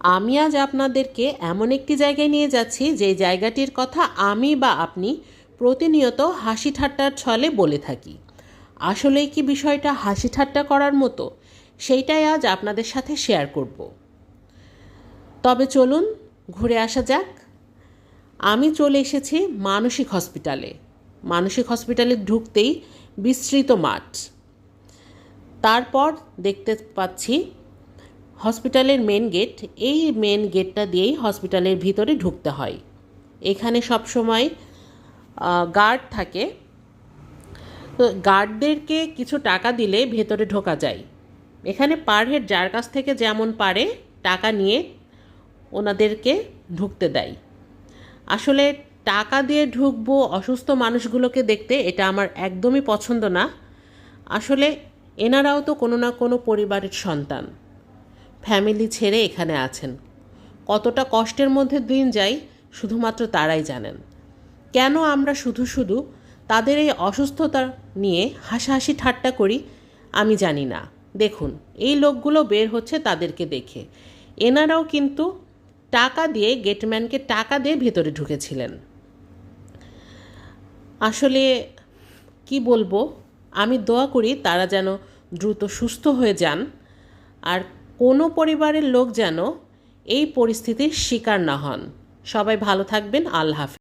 আমি আজ আপনাদেরকে এমন একটি জায়গায় নিয়ে যাচ্ছি, যে জায়গাটির কথা আমি বা আপনি প্রতিনিয়ত হাসি ঠাট্টার ছলে বলে থাকি। আসলেই কি বিষয়টা হাসি ঠাট্টা করার মতো? সেইটাই আজ আপনাদের সাথে শেয়ার করব। তবে চলুন, ঘুরে আসা যাক। আমি চলে এসেছি মানসিক হসপিটালে। মানসিক হসপিটালে ঢুকতেই বিস্তৃত মাঠ। তারপর দেখতে পাচ্ছি হসপিটালের মেন গেট এই মেন গেটটা দিয়েই হসপিটালের ভিতরে ঢুকতে হয়। এখানে সবসময় গার্ড থাকে। তো গার্ডদেরকে কিছু টাকা দিলে ভেতরে ঢোকা যায়। এখানে পার হেড যার কাছ থেকে যেমন পারে টাকা নিয়ে ওনাদেরকে ঢুকতে দেয়। আসলে টাকা দিয়ে ঢুকবো অসুস্থ মানুষগুলোকে দেখতে এটা আমার একদমই পছন্দ না। আসলে এনারাও তো কোনো না কোনো পরিবারের সন্তান। ফ্যামিলি ছেড়ে এখানে আছেন। কতটা কষ্টের মধ্যে দিন যাই শুধুমাত্র তারাই জানেন। কেন আমরা শুধু শুধু তাদের এই অসুস্থতা নিয়ে হাসাহাসি ঠাট্টা করি, আমি জানি না। দেখুন, এই লোকগুলো বের হচ্ছে তাদেরকে দেখে। এনারাও কিন্তু টাকা দিয়ে, গেটম্যানকে টাকা দিয়ে ভেতরে ঢুকেছিলেন। আসলে কি বলব, আমি দোয়া করি তারা যেন দ্রুত সুস্থ হয়ে যান। আর কোনো পরিবারের লোক যেন এই পরিস্থিতির শিকার না হন। সবাই ভালো থাকবেন আল্লাহ